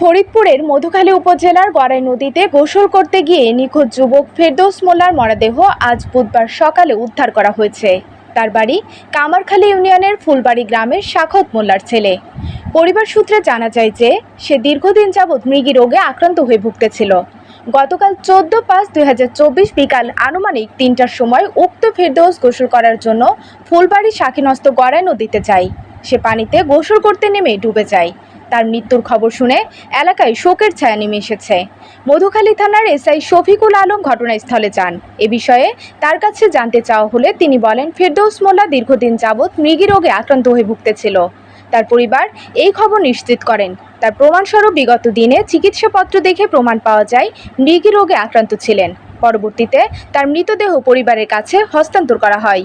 ফরিদপুরের মধুখালী উপজেলার গড়াই নদীতে গোসল করতে গিয়ে নিখোঁজ যুবক ফেরদৌস মোল্লার মরদেহ আজ বুধবার সকালে উদ্ধার করা হয়েছে। তার বাড়ি কামারখালী ইউনিয়নের ফুলবাড়ি গ্রামের শাখত মোল্লার ছেলে। পরিবার সূত্রে জানা যায় যে, সে দীর্ঘদিন যাবৎ মৃগী রোগে আক্রান্ত হয়ে ভুগতেছিল। গতকাল চোদ্দ পাঁচ দুই বিকাল আনুমানিক তিনটার সময় উক্ত ফেরদৌস গোসল করার জন্য ফুলবাড়ি শাখিনস্ত গড়াই নদীতে যায়। সে পানিতে গোসল করতে নেমে ডুবে যায়। তার মৃত্যুর খবর শুনে এলাকায় শোকের ছায়া নেমে এসেছে। মধুখালী থানার এসআই শফিকুল আলম ঘটনাস্থলে যান। এ বিষয়ে তার কাছে জানতে চাওয়া হলে তিনি বলেন, ফেরদৌস মোল্লা দীর্ঘদিন যাবৎ মৃগী রোগে আক্রান্ত হয়ে ভুগতেছিল। তার পরিবার এই খবর নিশ্চিত করেন। তার প্রমাণস্বরূপ বিগত দিনে চিকিৎসাপত্র দেখে প্রমাণ পাওয়া যায়, মৃগী রোগে আক্রান্ত ছিলেন। পরবর্তীতে তার মৃতদেহ পরিবারের কাছে হস্তান্তর করা হয়।